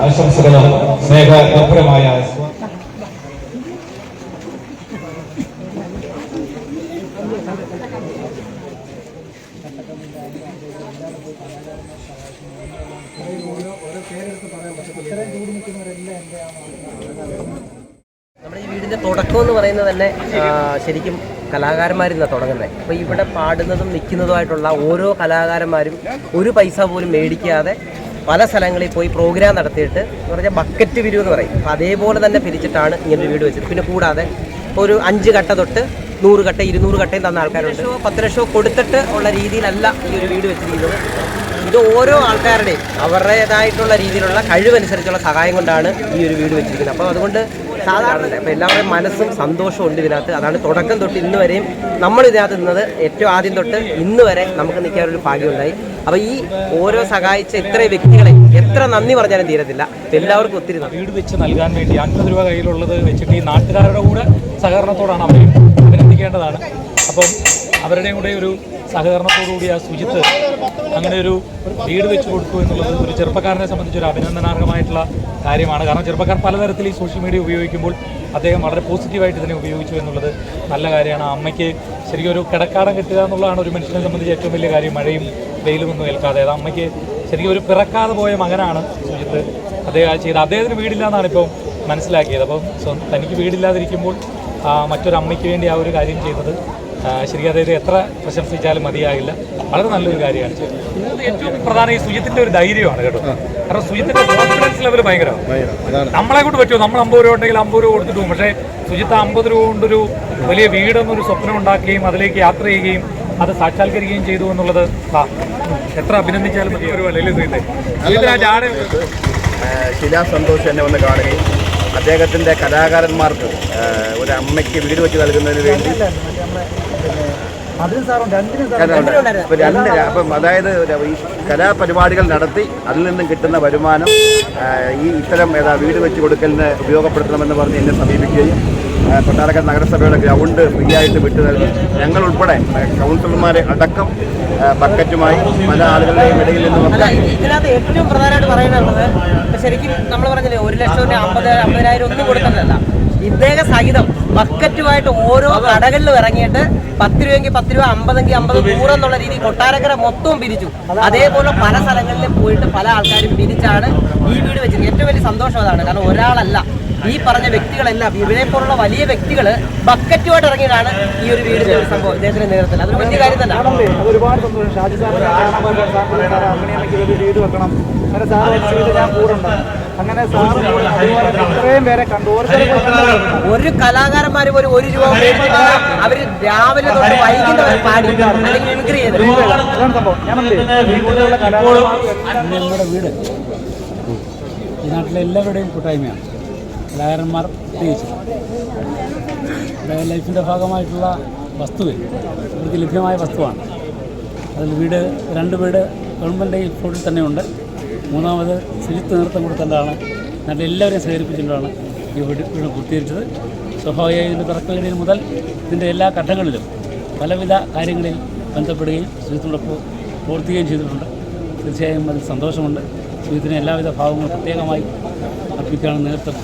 ആശംസകളും സ്നേഹനിർഭരമായ നമ്മുടെ ഈ വീടിന്റെ തുടക്കം എന്ന് പറയുന്നത് തന്നെ ശരിക്കും കലാകാരന്മാരിൽ നിന്നാണ് തുടങ്ങുന്നത് അപ്പോൾ ഇവിടെ പാടുന്നതും നിൽക്കുന്നതുമായിട്ടുള്ള ഓരോ കലാകാരന്മാരും ഒരു പൈസ പോലും മേടിക്കാതെ പല സ്ഥലങ്ങളിൽ പോയി പ്രോഗ്രാം നടത്തിയിട്ട് എന്ന് പറഞ്ഞാൽ ബക്കറ്റ് പിരിവ് എന്ന് പറയും. അപ്പോൾ അതേപോലെ തന്നെ പിരിച്ചിട്ടാണ് ഇങ്ങനൊരു വീട് വെച്ചത്. പിന്നെ കൂടാതെ ഒരു അഞ്ച് കട്ട തൊട്ട് നൂറ് കട്ട ഇരുന്നൂറ് കട്ടയും തന്ന ആൾക്കാരുണ്ട്. പത്ത് ലക്ഷമോ കൊടുത്തിട്ട് ഉള്ള രീതിയിലല്ല ഈ ഒരു വീട് വെച്ചിരിക്കുന്നത്. ഇത് ഓരോ ആൾക്കാരുടെയും അവരുടേതായിട്ടുള്ള രീതിയിലുള്ള കഴിവനുസരിച്ചുള്ള സഹായം കൊണ്ടാണ് ഈ ഒരു വീട് വെച്ചിരിക്കുന്നത്. അപ്പോൾ അതുകൊണ്ട് സാധാരണ അപ്പോൾ എല്ലാവരുടെയും മനസ്സും സന്തോഷവും ഉണ്ട് ഇതിനകത്ത്. അതാണ് തുടക്കം തൊട്ട് ഇന്ന് വരെയും നമ്മൾ ഇതിനകത്ത് നിന്നത് ഏറ്റവും ആദ്യം തൊട്ട് ഇന്ന് വരെ നമുക്ക് നിൽക്കാൻ ഒരു ഭാഗ്യമുണ്ടായി. അപ്പോൾ ഈ ഓരോ സഹായിച്ച ഇത്ര വ്യക്തികളെ എത്ര നന്ദി പറഞ്ഞാലും തീരത്തില്ല. എല്ലാവർക്കും ഒത്തിരി വീട് വെച്ച് നൽകാൻ വേണ്ടി അൻപത് രൂപ കയ്യിലുള്ളത് വെച്ചിട്ട് ഈ നാട്ടുകാരുടെ കൂടെ സഹകരണത്തോടാണ് അവരെയും അഭിനന്ദിക്കേണ്ടതാണ്. അപ്പം അവരുടെയും കൂടെ ഒരു സഹകരണത്തോടുകൂടി ആ സുജിത്ത് അങ്ങനെ ഒരു വീട് വെച്ച് കൊടുത്തു എന്നുള്ളത് ഒരു ചെറുപ്പക്കാരനെ സംബന്ധിച്ച് ഒരു അഭിനന്ദനാർഹമായിട്ടുള്ള കാര്യമാണ്. കാരണം ചെറുപ്പക്കാർ പലതരത്തിൽ ഈ സോഷ്യൽ മീഡിയ ഉപയോഗിക്കുമ്പോൾ അദ്ദേഹം വളരെ പോസിറ്റീവായിട്ട് ഇതിനെ ഉപയോഗിച്ചു എന്നുള്ളത് നല്ല കാര്യമാണ്. അമ്മയ്ക്ക് ശരിക്കും ഒരു കിടക്കാടം കിട്ടുക എന്നുള്ളതാണ് ഒരു മനുഷ്യനെ സംബന്ധിച്ച് ഏറ്റവും വലിയ കാര്യം. മഴയും വെയിലും ഒന്നും ഏൽക്കാതെ. അത് അമ്മയ്ക്ക് ശരിക്കും ഒരു പിറക്കാതെ പോയ മകനാണ് സുജിത്ത്. അദ്ദേഹം ചെയ്ത് അദ്ദേഹത്തിന് വീടില്ല എന്നാണ് മനസ്സിലാക്കിയത്. അപ്പം തനിക്ക് വീടില്ലാതിരിക്കുമ്പോൾ മറ്റൊരമ്മയ്ക്ക് വേണ്ടി ആ ഒരു കാര്യം ചെയ്തത് ശരിക്കും അതായത് എത്ര പ്രശംസിച്ചാലും മതിയാകില്ല. വളരെ നല്ലൊരു കാര്യമാണ്. ഇന്നത്തെ ഏറ്റവും പ്രധാന ഈ സുജിത്തിന്റെ ഒരു ധൈര്യമാണ് കേട്ടോ. കാരണം സുജിത്തിന്റെ കോൺഫിഡൻസ് ലെവൽ ഭയങ്കരമാണ്. നമ്മളെ കൊണ്ട് പറ്റുമോ? നമ്മൾ അമ്പത് രൂപ ഉണ്ടെങ്കിൽ അമ്പത് രൂപ കൊടുത്തിട്ട് പോകും. പക്ഷേ സുജിത്ത് അമ്പത് രൂപ കൊണ്ടൊരു വലിയ വീടെന്നൊരു സ്വപ്നം ഉണ്ടാക്കുകയും അതിലേക്ക് യാത്ര ചെയ്യുകയും അത് സാക്ഷാത്കരിക്കുകയും ചെയ്തു എന്നുള്ളത് ആ, എത്ര അഭിനന്ദിച്ചാലും മതി. ഒരു വലിയ സുജിത്തെ. സുജിത്തിന് ആ ജാട ശിലാ സന്തോഷ് എന്നെ വന്ന് കാണുകയും അദ്ദേഹത്തിന്റെ കലാകാരന്മാർക്ക് ഒരു അമ്മയ്ക്ക് വീട് വെച്ച് നൽകുന്നതിന് വേണ്ടി. അപ്പൊ രണ്ട് അപ്പം അതായത് ഈ കലാപരിപാടികൾ നടത്തി അതിൽ നിന്നും കിട്ടുന്ന വരുമാനം ഈ ഇത്തരം ഏതാ വീട് വെച്ച് കൊടുക്കലിന് ഉപയോഗപ്പെടുത്തണമെന്ന് പറഞ്ഞ് എന്നെ സമീപിക്കുകയും കൊട്ടാരക്കര നഗരസഭയുടെ ഗ്രൗണ്ട് ഫ്രീ ആയിട്ട് വിട്ടു നൽകി. ഞങ്ങൾ ഉൾപ്പെടെ ആ, കൗൺസിലർമാരെ അടക്കം ബക്കറ്റുമായി പല ആളുകളുടെയും ഇടയിൽ നിന്നും ഏറ്റവും പ്രധാനമായിട്ട് പറയാനുള്ളത് ഇപ്പൊ ശരിക്കും നമ്മൾ പറഞ്ഞില്ലേ ഒരു ലക്ഷം അമ്പത് അമ്പതിനായിരം ഒന്നും കൊടുക്കുന്നതല്ല. ഇദ്ദേഹം സഹിതം ബക്കറ്റുമായിട്ട് ഓരോ കടകളിലും ഇറങ്ങിയിട്ട് പത്ത് രൂപയെങ്കിൽ പത്ത് രൂപ അമ്പതെങ്കിൽ അമ്പത് നൂറെന്നുള്ള രീതി കൊട്ടാരക്കര മൊത്തവും പിരിച്ചു. അതേപോലെ പല സ്ഥലങ്ങളിലും പോയിട്ട് പല ആൾക്കാരും പിരിച്ചാണ് ഈ വീട് വെച്ചത് ഏറ്റവും വലിയ സന്തോഷം അതാണ്. കാരണം ഒരാളല്ല ഈ പറഞ്ഞ വ്യക്തികളെല്ലാം ഇവരെ പോലുള്ള വലിയ വ്യക്തികൾ ബക്കറ്റുമായിട്ട് ഇറങ്ങിയതാണ് ഈ ഒരു വീടിന്റെ ഒരു സംഭവം ഇദ്ദേഹത്തിന്റെ നേതൃത്വത്തിൽ അതൊരു വലിയ കാര്യം തന്നെ ഒരുപാട് സന്തോഷം ഷാജി വീട് വെക്കണം അങ്ങനെ സാറ് ഞാൻ അങ്ങനെ സാറ് അതുപോലെ ഇത്രയും പേരെ കണ്ടു ഒരു കലാകാരന്മാരും ഒരു ഒരു രൂപ അവർ രാവിലെ തൊട്ട് വൈകുന്നവരെ പാടി അല്ലെങ്കിൽ മിമിക്രി ചെയ്ത് സംഭവം കലാകാരന്മാർക്ക് ഞങ്ങളുടെ വീട് ഈ നാട്ടിലെ എല്ലാവരുടെയും കൂട്ടായ്മയാണ് കലാകാരന്മാർ പ്രത്യേകിച്ച്. ലൈഫിന്റെ ഭാഗമായിട്ടുള്ള വസ്തുവിൽ ഇവർക്ക് ലഭ്യമായ വസ്തുവാണ്. അതിൽ വീട് രണ്ട് വീട് ഗവൺമെന്റ് ഫ്ലോട്ടിൽ തന്നെയുണ്ട്. മൂന്നാമത് ശുചിത്വ നേതൃത്വം കൊടുത്തതാണ്. നല്ല എല്ലാവരെയും സഹകരിപ്പിച്ചുകൊണ്ടാണ് ഈ വീട് വീട് പൂർത്തീകരിച്ചത്. സ്വാഭാവികമായി ഇതിന്റെ തുടക്കങ്ങളിൽ മുതൽ ഇതിന്റെ എല്ലാ ഘട്ടങ്ങളിലും പലവിധ കാര്യങ്ങളിൽ ബന്ധപ്പെടുകയും ശുചിത്വത്തോടൊപ്പം പ്രവർത്തിക്കുകയും ചെയ്തിട്ടുണ്ട്. തീർച്ചയായും അതിൽ സന്തോഷമുണ്ട്. ശുചിത്വത്തിന് എല്ലാവിധ ഭാവങ്ങളും പ്രത്യേകമായി അർപ്പിക്കുകയാണ് നേതൃത്വം.